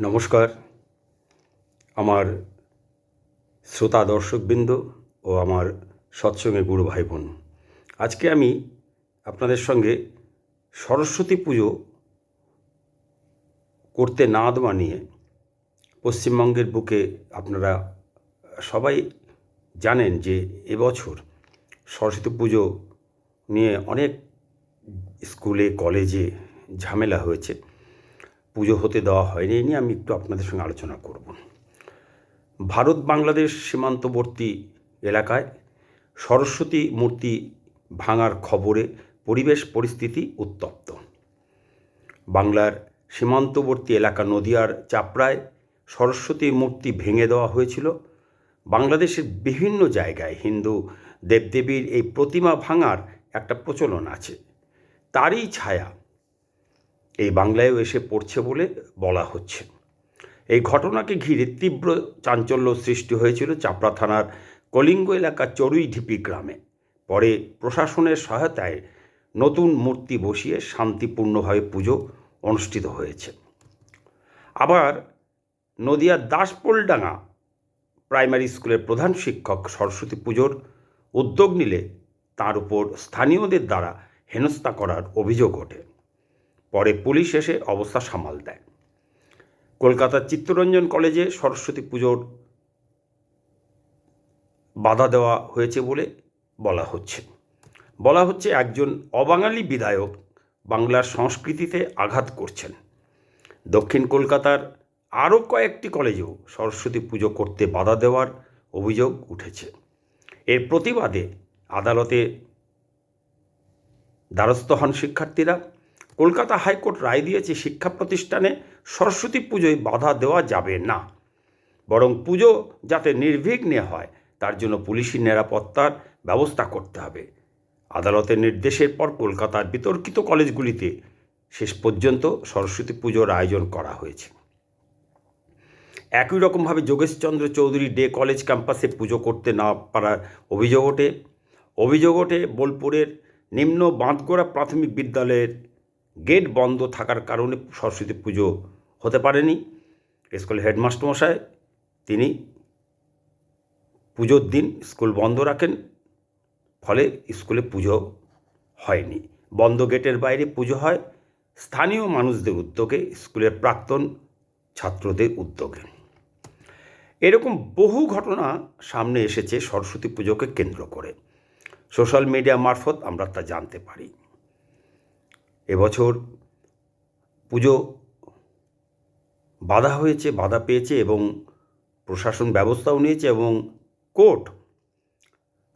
নমস্কার। আমার শ্রোতা দর্শকবৃন্দ ও আমার সৎসঙ্গে গুরু ভাই বোন আজকে আমি আপনাদের সঙ্গে সরস্বতী পুজো করতে না দেওয়া নিয়ে পশ্চিমবঙ্গের বুকে আপনারা সবাই জানেন যে এবছর সরস্বতী পুজো নিয়ে অনেক স্কুলে, কলেজে ঝামেলা হয়েছে। পুজো হতে দেওয়া হয়নি নিয়ে আমি একটু আপনাদের সঙ্গে আলোচনা করব। ভারত বাংলাদেশ সীমান্তবর্তী এলাকায় সরস্বতী মূর্তি ভাঙার খবরে পরিবেশ পরিস্থিতি উত্তপ্ত। বাংলার সীমান্তবর্তী এলাকা নদিয়ার চাপড়ায় সরস্বতী মূর্তি ভেঙে দেওয়া হয়েছিল। বাংলাদেশের বিভিন্ন জায়গায় হিন্দু দেবদেবীর এই প্রতিমা ভাঙার একটা প্রচলন আছে। তারই ছায়া এই বাংলায়ও এসে পড়ছে বলে বলা হচ্ছে। এই ঘটনাকে ঘিরে তীব্র চাঞ্চল্য সৃষ্টি হয়েছিল চাপড়া থানার কলিঙ্গ এলাকার চড়ুইঢিপি গ্রামে। পরে প্রশাসনের সহায়তায় নতুন মূর্তি বসিয়ে শান্তিপূর্ণভাবে পুজো অনুষ্ঠিত হয়েছে। আবার নদিয়ার দাসপোলডাঙ্গা প্রাইমারি স্কুলের প্রধান শিক্ষক সরস্বতী পুজোর উদ্যোগ নিলে তার উপর স্থানীয়দের দ্বারা হেনস্থা করার অভিযোগ ওঠে। পরে পুলিশ এসে অবস্থা সামাল দেয়। কলকাতার চিত্তরঞ্জন কলেজে সরস্বতী পুজোর বাধা দেওয়া হয়েছে বলে বলা হচ্ছে। বলা হচ্ছে একজন অবাঙালি বিধায়ক বাংলার সংস্কৃতিতে আঘাত করছেন। দক্ষিণ কলকাতার আরও কয়েকটি কলেজেও সরস্বতী পুজো করতে বাধা দেওয়ার অভিযোগ উঠেছে। এর প্রতিবাদে আদালতে দ্বারস্থ হন শিক্ষার্থীরা। কলকাতা হাইকোর্ট রায় দিয়েছে শিক্ষা প্রতিষ্ঠানে সরস্বতী পুজোয় বাধা দেওয়া যাবে না। বরং পুজো যাতে নির্বিঘ্নে হয়, তার জন্য পুলিশি নিরাপত্তার ব্যবস্থা করতে হবে। আদালতের নির্দেশের পর কলকাতার বিতর্কিত কলেজগুলিতে শেষ পর্যন্ত সরস্বতী পুজোর আয়োজন করা হয়েছে। একই রকমভাবে যোগেশচন্দ্র চৌধুরী ডে কলেজ ক্যাম্পাসে পুজো করতে না পারার অভিযোগ ওঠে। অভিযোগ ওঠে বোলপুরের নিম্ন বাঁধগোড়া প্রাথমিক বিদ্যালয়ের গেট বন্ধ থাকার কারণে সরস্বতী পুজো হতে পারেনি। স্কুলের হেডমাস্টার মশাই তিনি পুজোর দিন স্কুল বন্ধ রাখেন, ফলে স্কুলে পুজো হয়নি। বন্ধ গেটের বাইরে পুজো হয় স্থানীয় মানুষদের উদ্যোগে, স্কুলের প্রাক্তন ছাত্রদের উদ্যোগে। এরকম বহু ঘটনা সামনে এসেছে সরস্বতী পুজোকে কেন্দ্র করে। সোশ্যাল মিডিয়া মারফত আমরা তা জানতে পারি। এবছর পুজো বাধা হয়েছে, বাধা পেয়েছে এবং প্রশাসন ব্যবস্থাও নিয়েছে এবং কোর্ট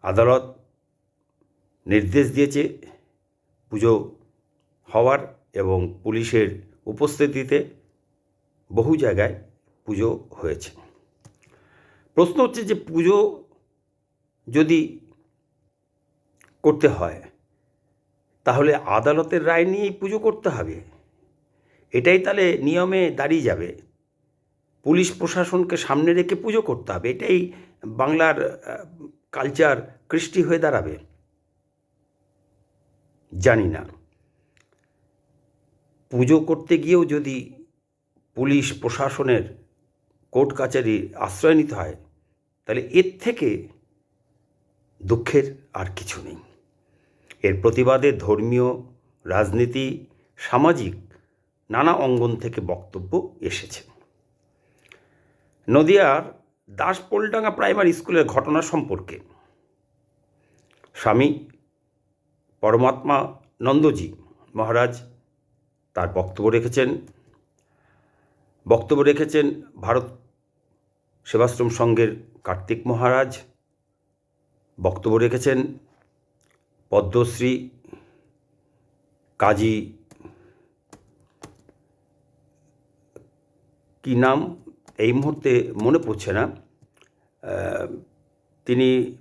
আদালত নির্দেশ দিয়েছে পুজো হওয়ার এবং পুলিশের উপস্থিতিতে বহু জায়গায় পুজো হয়েছে। প্রশ্ন হচ্ছে যে পুজো যদি করতে হয় তাহলে আদালতের রায় নিয়েই পুজো করতে হবে। এটাই তাহলে নিয়মে দাঁড়িয়ে যাবে। পুলিশ প্রশাসনকে সামনে রেখে পুজো করতে হবে, এটাই বাংলার কালচার কৃষ্টি হয়ে দাঁড়াবে। জানি না। পুজো করতে গিয়েও যদি পুলিশ প্রশাসনের কোর্ট কাচারি আশ্রয় নিতে হয়, তাহলে এর থেকে দুঃখের আর কিছু নেই। এর প্রতিবাদে ধর্মীয়, রাজনীতি, সামাজিক নানা অঙ্গন থেকে বক্তব্য এসেছে। নদিয়ার দাসপোলডাঙ্গা প্রাইমারি স্কুলের ঘটনা সম্পর্কে স্বামী পরমাত্মা নন্দজি মহারাজ তার বক্তব্য রেখেছেন। বক্তব্য রেখেছেন ভারত সেবাশ্রম সংঘের কার্তিক মহারাজ। বক্তব্য রেখেছেন পদ্মশ্রী কাজী কী নাম? এই মুহূর্তে মনে পড়ছে না। তিনি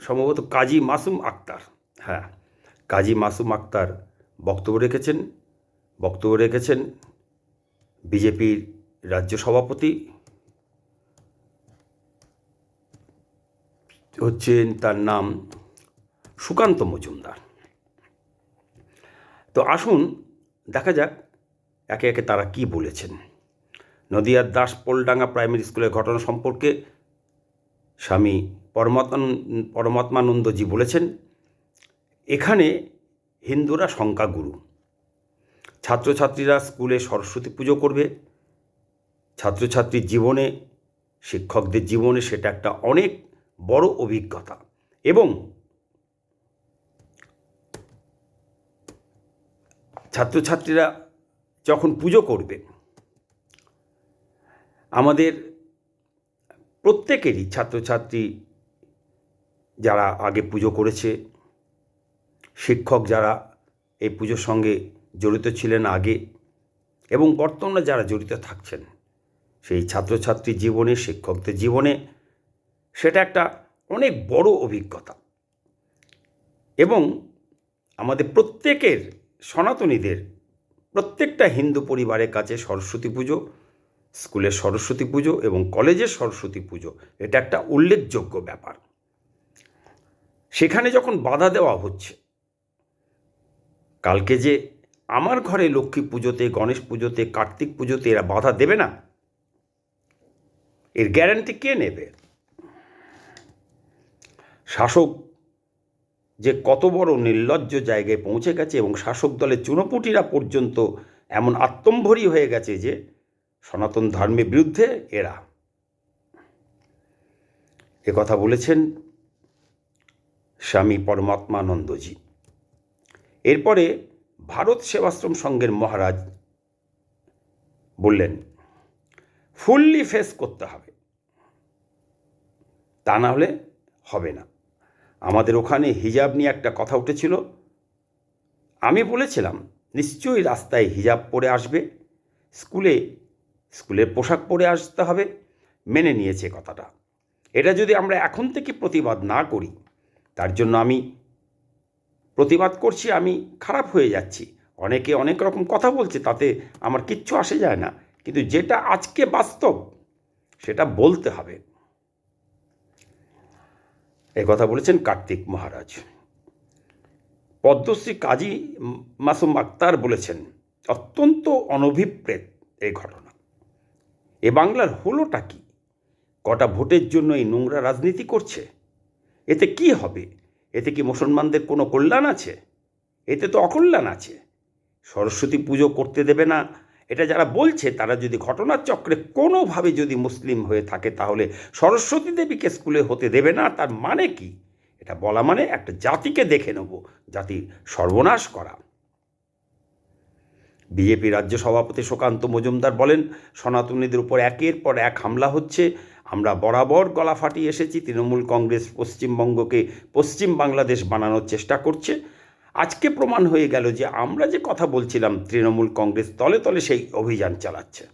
সম্ভবত কাজী মাসুম আক্তার। হ্যাঁ কাজী মাসুম আক্তার বক্তব্য রেখেছেন। বক্তব্য রেখেছেন বিজেপির রাজ্য সভাপতি। হচ্ছেন তার নাম সুকান্ত মজুমদার। তো আসুন, দেখা যাক একে একে তারা কি বলেছেন। নদিয়ার দাস পোলডাঙ্গা প্রাইমারি স্কুলের ঘটনা সম্পর্কে স্বামী পরমাত্মান, পরমাত্মানন্দজি বলেছেন, এখানে হিন্দুরা সংখ্যাগুরু। ছাত্রছাত্রীরা স্কুলে সরস্বতী পুজো করবে। ছাত্রছাত্রীর জীবনে, শিক্ষকদের জীবনে সেটা একটা অনেক বড় অভিজ্ঞতা এবং ছাত্রছাত্রীরা যখন পুজো করবে, আমাদের প্রত্যেকেরই ছাত্রছাত্রী যারা আগে পুজো করেছে, শিক্ষক যারা এই পুজোর সঙ্গে জড়িত ছিলেন আগে এবং বর্তমানে যারা জড়িত থাকছেন, সেই ছাত্রছাত্রী জীবনে, শিক্ষকদের জীবনে, সেটা একটা অনেক বড় অভিজ্ঞতা। এবং আমাদের প্রত্যেকের সনাতনীদের প্রত্যেকটা হিন্দু পরিবারের কাছে সরস্বতী পুজো, স্কুলের সরস্বতী পুজো এবং কলেজের সরস্বতী পুজো, এটা একটা উল্লেখযোগ্য ব্যাপার। সেখানে যখন বাধা দেওয়া হচ্ছে, কালকে যে আমার ঘরে লক্ষ্মী পুজোতে, গণেশ পুজোতে, কার্তিক পুজোতে এরা বাধা দেবে না, এর গ্যারান্টি কে নেবে? শাসক যে কত বড় নির্লজ্জ জায়গায় পৌঁছে গেছে এবং শাসক দলের চুনোপুটিরা পর্যন্ত এমন আত্মম্ভরী হয়ে গেছে যে সনাতন ধর্মের বিরুদ্ধে এরা। এ কথা বলেছেন স্বামী পরমাত্মানন্দজি। এরপরে ভারত সেবাশ্রম সংঘের মহারাজ বললেন, ফুললি ফেস করতে হবে। তা না হলে হবে না। আমাদের ওখানে হিজাব নিয়ে একটা কথা উঠেছিল। আমি বলেছিলাম, নিশ্চয়ই রাস্তায় হিজাব পরে আসবে। স্কুলে, স্কুলের পোশাক পরে আসতে হবে। মেনে নিয়েছে কথাটা। এটা যদি আমরা এখন থেকে প্রতিবাদ না করি, তার জন্য আমি প্রতিবাদ করছি, আমি খারাপ হয়ে যাচ্ছি। অনেকে অনেক রকম কথা বলছে, তাতে আমার কিচ্ছু আসে যায় না। কিন্তু যেটা আজকে বাস্তব, সেটা বলতে হবে। এ কথা বলেছেন কার্তিক মহারাজ। পদ্মশ্রী কাজী মাসুম আক্তার বলেছেন, অত্যন্ত অনভিপ্রেত এই ঘটনা। এ বাংলার হলোটা কি? কটা ভোটের জন্য এই নোংরা রাজনীতি করছে? এতে কি হবে? এতে কি মুসলমানদের কোনো কল্যাণ আছে? এতে তো অকল্যাণ আছে। সরস্বতী পুজো করতে দেবে না এটা যারা বলছে, তারা যদি ঘটনার চক্রে কোনোভাবে যদি মুসলিম হয়ে থাকে, তাহলে সরস্বতী দেবীকে স্কুলে হতে দেবে না। তার মানে কি? এটা বলা মানে একটা জাতিকে দেখে নেব, জাতির সর্বনাশ করা। বিজেপি রাজ্য সভাপতি সুকান্ত মজুমদার বলেন, সনাতনীদের উপর একের পর এক হামলা হচ্ছে। আমরা বরাবর গলা ফাটিয়ে এসেছি, তৃণমূল কংগ্রেস পশ্চিমবঙ্গকে পশ্চিম বাংলাদেশ বানানোর চেষ্টা করছে। আজকে প্রমাণ হয়ে গেল যে আমরা যে কথা বলছিলাম, তৃণমূল কংগ্রেস তলে তলে সেই অভিযান চালাচ্ছে।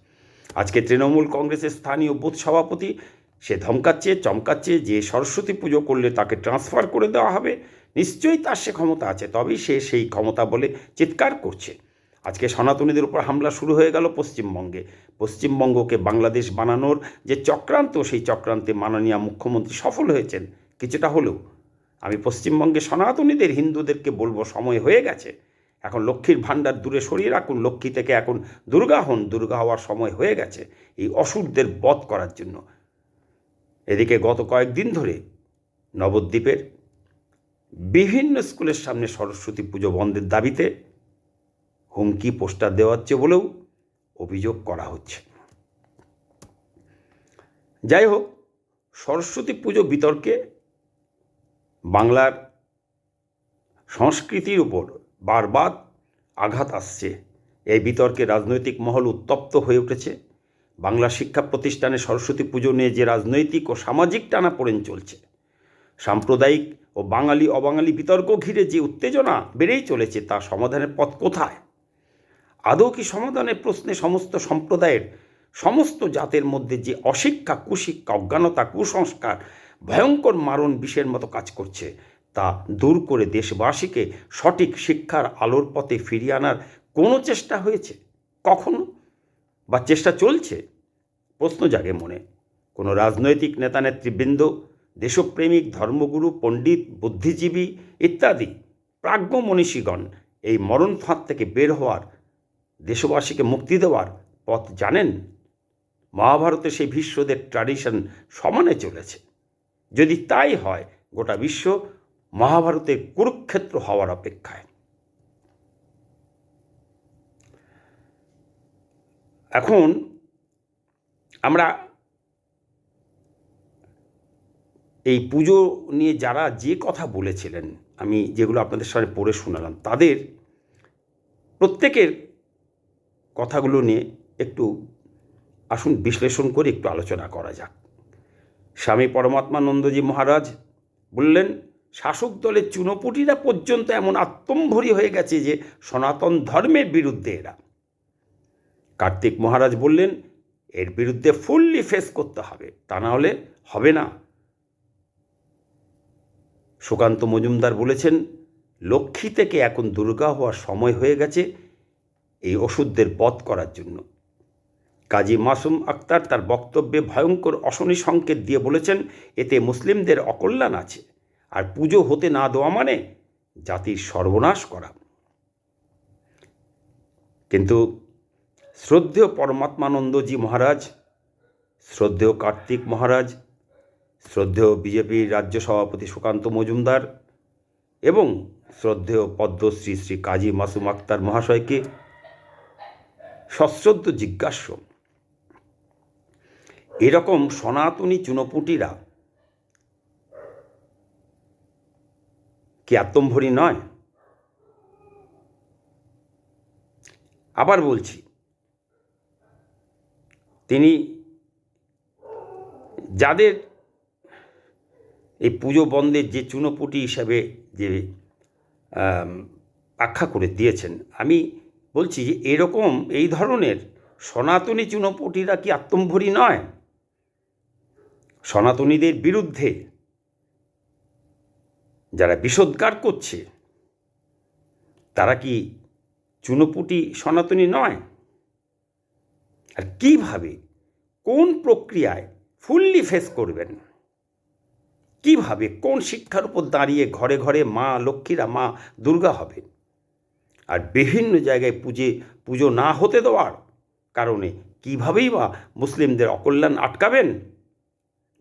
আজকে তৃণমূল কংগ্রেসের স্থানীয় বুথ সভাপতি, সে ধমকাচ্ছে, চমকাচ্ছে যে সরস্বতী পুজো করলে তাকে ট্রান্সফার করে দেওয়া হবে। নিশ্চয়ই তার সে ক্ষমতা আছে, তবেই সে সেই ক্ষমতা বলে চিৎকার করছে। আজকে সনাতনীদের উপর হামলা শুরু হয়ে গেল পশ্চিমবঙ্গে। পশ্চিমবঙ্গকে বাংলাদেশ বানানোর যে চক্রান্ত, সেই চক্রান্তে মাননীয় মুখ্যমন্ত্রী সফল হয়েছেন, কিছুটা হলেও। আমি পশ্চিমবঙ্গে সনাতনীদের, হিন্দুদেরকে বলব সময় হয়ে গেছে। এখন লক্ষ্মীর ভাণ্ডার দূরে সরিয়ে রাখুন, লক্ষ্মী থেকে এখন দুর্গা হন, দুর্গা হওয়ার সময় হয়ে গেছে এই অসুরদের বধ করার জন্য। এদিকে গত কয়েকদিন ধরে নবদ্বীপের বিভিন্ন স্কুলের সামনে সরস্বতী পুজো বন্ধের দাবিতে হুমকি, পোস্টার দেওয়া হচ্ছে বলেও অভিযোগ করা হচ্ছে। যাই হোক, সরস্বতী পুজো বিতর্কে বাংলার সংস্কৃতির উপর বারবার আঘাত আসছে। এই বিতর্কে রাজনৈতিক মহল উত্তপ্ত হয়ে উঠেছে। বাংলা শিক্ষা প্রতিষ্ঠানে সরস্বতী পুজো নিয়ে যে রাজনৈতিক ও সামাজিক টানাপোড়েন চলছে, সাম্প্রদায়িক ও বাঙালি, অবাঙালি বিতর্ক ঘিরে যে উত্তেজনা বেড়েই চলেছে, তা সমাধানের পথ কোথায়? আদৌ কি সমাধানের প্রশ্নে সমস্ত সম্প্রদায়ের, সমস্ত জাতের মধ্যে যে অশিক্ষা, কুশিক্ষা, অজ্ঞানতা, কুসংস্কার ভয়ঙ্কর মারণ বিষের মতো কাজ করছে। তা দূর করে দেশবাসীকে সঠিক শিক্ষার আলোর পথে ফিরিয়ে আনার কোনো চেষ্টা হয়েছে? কখনো? বা চেষ্টা চলছে? প্রশ্ন জাগে মনে। কোনো রাজনৈতিক নেতা নেতৃবৃন্দ, দেশপ্রেমিক ধর্মগুরু, পণ্ডিত, বুদ্ধিজীবী ইত্যাদি প্রাজ্ঞ মনীষীগণ এই মরণ ফাঁদ থেকে বের হওয়ার, দেশবাসীকে মুক্তি দেওয়ার পথ জানেন? মহাভারতে সেই ভীষ্মদের ট্র্যাডিশন সমানে চলেছে। যদি তাই হয়, গোটা বিশ্ব মহাভারতের কুরুক্ষেত্র হওয়ার অপেক্ষায়। এখন আমরা এই পুজো নিয়ে যারা যে কথা বলেছিলেন, আমি যেগুলো আপনাদের সামনে পড়ে শোনালাম, তাদের প্রত্যেকের কথাগুলো নিয়ে একটু আসুন বিশ্লেষণ করে একটু আলোচনা করা যাক। স্বামী পরমাত্মানন্দজি মহারাজ বললেন, শাসক দলের চুনোপুটিরা পর্যন্ত এমন আত্মম্ভরী হয়ে গেছে যে সনাতন ধর্মের বিরুদ্ধে এরা। কার্তিক মহারাজ বললেন, এর বিরুদ্ধে ফুললি ফেস করতে হবে, তা না হলে হবে না। সুকান্ত মজুমদার বলেছেন, লক্ষ্মী থেকে এখন দুর্গা হওয়ার সময় হয়ে গেছে এই ওষুধদের বধ করার জন্য। কাজী মাসুম আক্তার তার বক্তব্যে ভয়ঙ্কর অশনি সংকেত দিয়ে বলেছেন, এতে মুসলিমদের অকল্যাণ আছে। আর পুজো হতে না দেওয়া মানে জাতির সর্বনাশ করা। কিন্তু শ্রদ্ধেয় পরমাত্মানন্দজি মহারাজ, শ্রদ্ধেয় কার্তিক মহারাজ, শ্রদ্ধেয় বিজেপির রাজ্য সভাপতি সুকান্ত মজুমদার এবং শ্রদ্ধেয় পদ্মশ্রী শ্রী কাজী মাসুম আক্তার মহাশয়কে সশ্রদ্ধ জিজ্ঞাস্য। এরকম সনাতনী চুনোপুটিরা কি আত্মম্ভরী নয়? আবার বলছি, তিনি যাদের এই পুজো বন্ধের যে চুনোপুটি হিসাবে যে আখ্যা করে দিয়েছেন, আমি বলছি যে এরকম এই ধরনের সনাতনী চুনোপুটিরা কি আত্মম্ভরী নয়? সনাতনীদের বিরুদ্ধে যারা বিষোদ্গার করছে, তারা কি চুনোপুটি সনাতনী নয়? আর কীভাবে, কোন প্রক্রিয়ায় ফুললি ফেস করবেন? কীভাবে, কোন শিক্ষার উপর দাঁড়িয়ে ঘরে ঘরে মা লক্ষ্মীরা, মা দুর্গা হবে আর বিভিন্ন জায়গায় পুজে, পুজো না হতে দেওয়ার কারণে কীভাবেই বা মুসলিমদের অকল্যাণ আটকাবেন?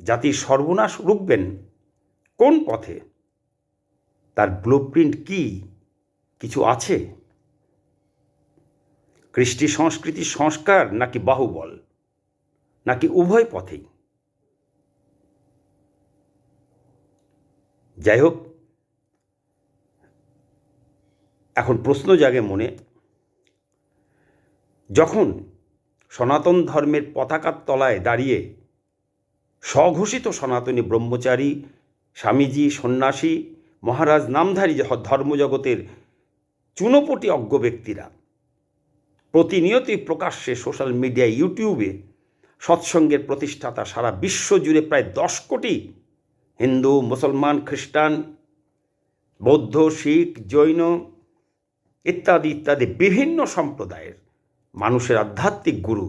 জাতির সর্বনাশ রুখবেন কোন পথে? তার ব্লু প্রিন্ট কী? কিছু আছে? কৃষ্টি সংস্কৃতি সংস্কার নাকি বাহুবল? নাকি উভয় পথেই? যাই হোক, এখন প্রশ্ন জাগে মনে। যখন সনাতন ধর্মের পতাকার তলায় দাঁড়িয়ে স্বঘোষিত সনাতনী ব্রহ্মচারী, স্বামীজি, সন্ন্যাসী, মহারাজ নামধারী ধর্মজগতের চুনোপটি অজ্ঞ ব্যক্তিরা। প্রতিনিয়তই প্রকাশ্যে সোশ্যাল মিডিয়া, ইউটিউবে সৎসঙ্গের প্রতিষ্ঠাতা সারা বিশ্ব জুড়ে প্রায় দশ কোটি হিন্দু, মুসলমান, খ্রিস্টান, বৌদ্ধ, শিখ, জৈন ইত্যাদি ইত্যাদি বিভিন্ন সম্প্রদায়ের মানুষের আধ্যাত্মিক গুরু,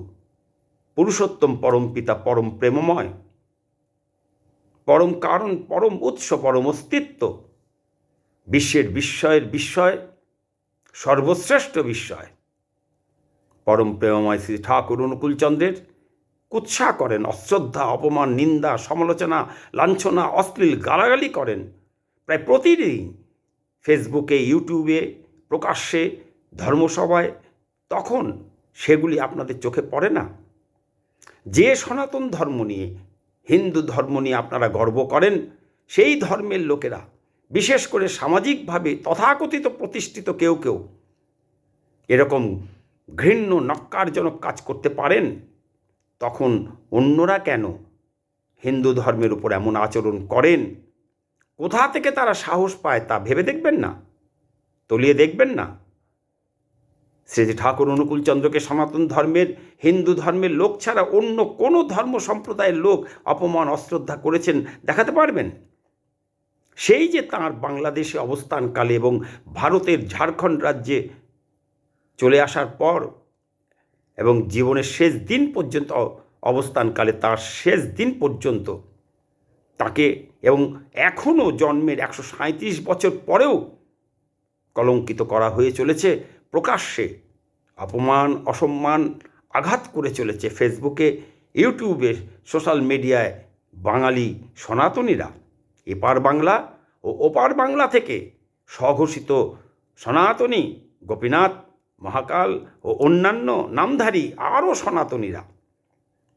পুরুষোত্তম পরম পিতা পরম প্রেমময় পরম কারণ, পরম উৎস, পরম অস্তিত্ব। বিশ্বের বিস্ময়ের বিস্ময়, সর্বশ্রেষ্ঠ বিস্ময়। পরম প্রেমময় শ্রী ঠাকুর অনুকূলচন্দ্রের কুৎসা করেন, অশ্রদ্ধা, অপমান, নিন্দা, সমালোচনা, লাঞ্ছনা, অশ্লীল গালাগালি করেন। প্রায় প্রতিদিন ফেসবুকে, ইউটিউবে, প্রকাশ্যে, ধর্মসভায়, তখন সেগুলি আপনাদের চোখে পড়ে না। যে সনাতন ধর্ম নিয়ে হিন্দু ধর্ম নিয়ে আপনারা গর্ব করেন, সেই ধর্মের লোকেরা, বিশেষ করে সামাজিকভাবে তথাকথিত প্রতিষ্ঠিত কেউ কেউ, এরকম ঘৃণ্য নক্কারজনক কাজ করতে পারেন, তখন অন্যরা কেন হিন্দু ধর্মের উপর এমন আচরণ করেন? কোথা থেকে তারা সাহস পায় তা ভেবে দেখবেন না? তলিয়ে দেখবেন না? শ্রী ঠাকুর অনুকূলচন্দ্রকে সনাতন ধর্মের, হিন্দু ধর্মের লোক ছাড়া অন্য কোনো ধর্ম সম্প্রদায়ের লোক অপমান, অশ্রদ্ধা করেছেন, দেখাতে পারবেন? সেই যে তাঁর বাংলাদেশে অবস্থানকালে এবং ভারতের ঝাড়খণ্ড রাজ্যে চলে আসার পর এবং জীবনের শেষ দিন পর্যন্ত অবস্থানকালে তার শেষ দিন পর্যন্ত তাকে এবং এখনও জন্মের একশো সাঁত্রিশ বছর পরেও কলঙ্কিত করা হয়ে চলেছে। প্রকাশ্যে অপমান, অসম্মান আঘাত করে চলেছে ফেসবুকে, ইউটিউবে, সোশ্যাল মিডিয়ায় বাঙালি সনাতনীরা। এপার বাংলা ও ওপার বাংলা থেকে স্বঘোষিত সনাতনী গোপীনাথ, মহাকাল ও অন্যান্য নামধারী আরও সনাতনীরা।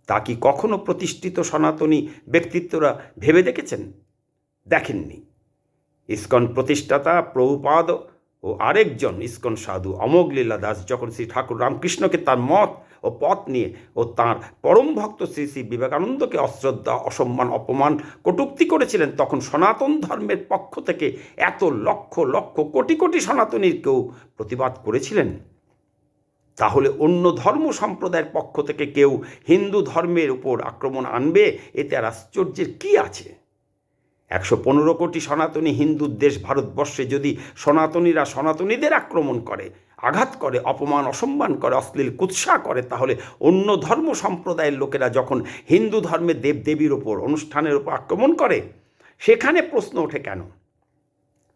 তা কি কখনো প্রতিষ্ঠিত সনাতনী ব্যক্তিত্বরা ভেবে দেখেছেন? দেখেননি। ইস্কন প্রতিষ্ঠাতা প্রভুপাদ ও আরেকজন ইস্কন সাধু অমোঘ লীলা দাস যখন শ্রী ঠাকুর রামকৃষ্ণকে তার মত ও পথ নিয়ে ও তাঁর পরম ভক্ত শ্রী শ্রী বিবেকানন্দকে অশ্রদ্ধা, অসম্মান, অপমান, কটূক্তি করেছিলেন, তখন সনাতন ধর্মের পক্ষ থেকে এত লক্ষ লক্ষ, কোটি কোটি সনাতনীর কেউ প্রতিবাদ করেছিলেন? তাহলে অন্য ধর্ম সম্প্রদায়ের পক্ষ থেকে কেউ হিন্দু ধর্মের উপর আক্রমণ আনবে? এতে আর আশ্চর্যের কী আছে? একশো পনেরো কোটি সনাতনী হিন্দুর দেশ ভারতবর্ষে যদি সনাতনীরা সনাতনীদের আক্রমণ করে, আঘাত করে, অপমান, অসম্মান করে, অশ্লীল কুৎসা করে, তাহলে অন্য ধর্ম সম্প্রদায়ের লোকেরা যখন হিন্দু ধর্মের দেবদেবীর ওপর, অনুষ্ঠানের ওপর আক্রমণ করে, সেখানে প্রশ্ন ওঠে কেন?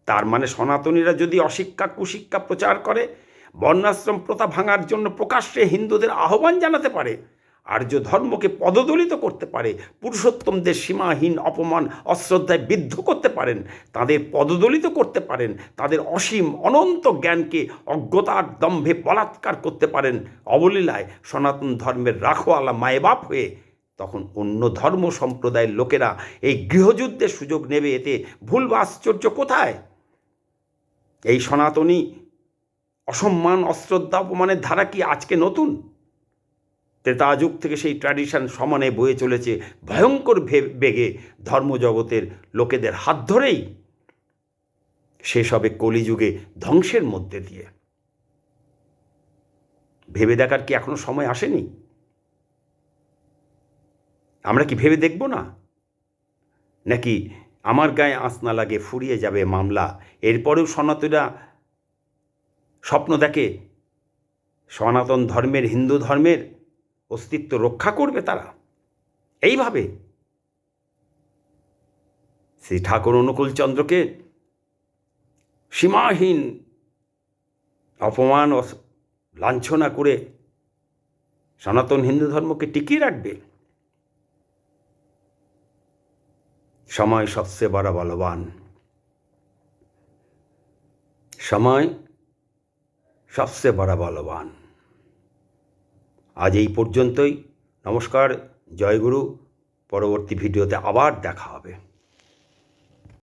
তার মানে সনাতনীরা যদি অশিক্ষা, কুশিক্ষা প্রচার করে, বর্ণাশ্রম প্রথা ভাঙার জন্য প্রকাশ্যে হিন্দুদের আহ্বান জানাতে পারে আর্য ধর্মকে পদদলিত করতে পারে, পুরুষোত্তমদের সীমাহীন অপমান, অশ্রদ্ধায় বিদ্ধ করতে পারেন, তাদের পদদলিত করতে পারেন, তাদের অসীম অনন্ত জ্ঞানকে অজ্ঞতার দম্ভে বলাৎকার করতে পারেন। অবলীলায় সনাতন ধর্মের রাখোয়ালা মায়েবাপ হয়ে তখন অন্য ধর্ম সম্প্রদায়ের লোকেরা এই গৃহযুদ্ধের সুযোগ নেবে, এতে ভুল বা আশ্চর্য কোথায়? এই সনাতনী অসম্মান, অশ্রদ্ধা, অপমানের ধারা কি আজকে নতুন? ত্রেতা যুগ থেকে সেই ট্র্যাডিশন সমানে বয়ে চলেছে ভয়ঙ্কর বেগে ধর্মজগতের লোকেদের হাত ধরেই শেষ হবে কলিযুগে ধ্বংসের মধ্যে দিয়ে। ভেবে দেখার কি এখনও সময় আসেনি? আমরা কি ভেবে দেখব না? নাকি আমার গায়ে আঁচ না লাগে ফুরিয়ে যাবে মামলা? এরপরেও সনাতনীরা স্বপ্ন দেখে সনাতন ধর্মের, হিন্দু ধর্মের অস্তিত্ব রক্ষা করবে তারা। এইভাবে শ্রী ঠাকুর অনুকূলচন্দ্রকে সীমাহীন অপমান লাঞ্ছনা করে সনাতন হিন্দু ধর্মকে টিকিয়ে রাখবে। সময় সবচেয়ে বড় বলবান। সময় সবচেয়ে বড় বলবান। আজ এই পর্যন্তই। নমস্কার জয়গুরু পরবর্তী ভিডিওতে আবার দেখা হবে।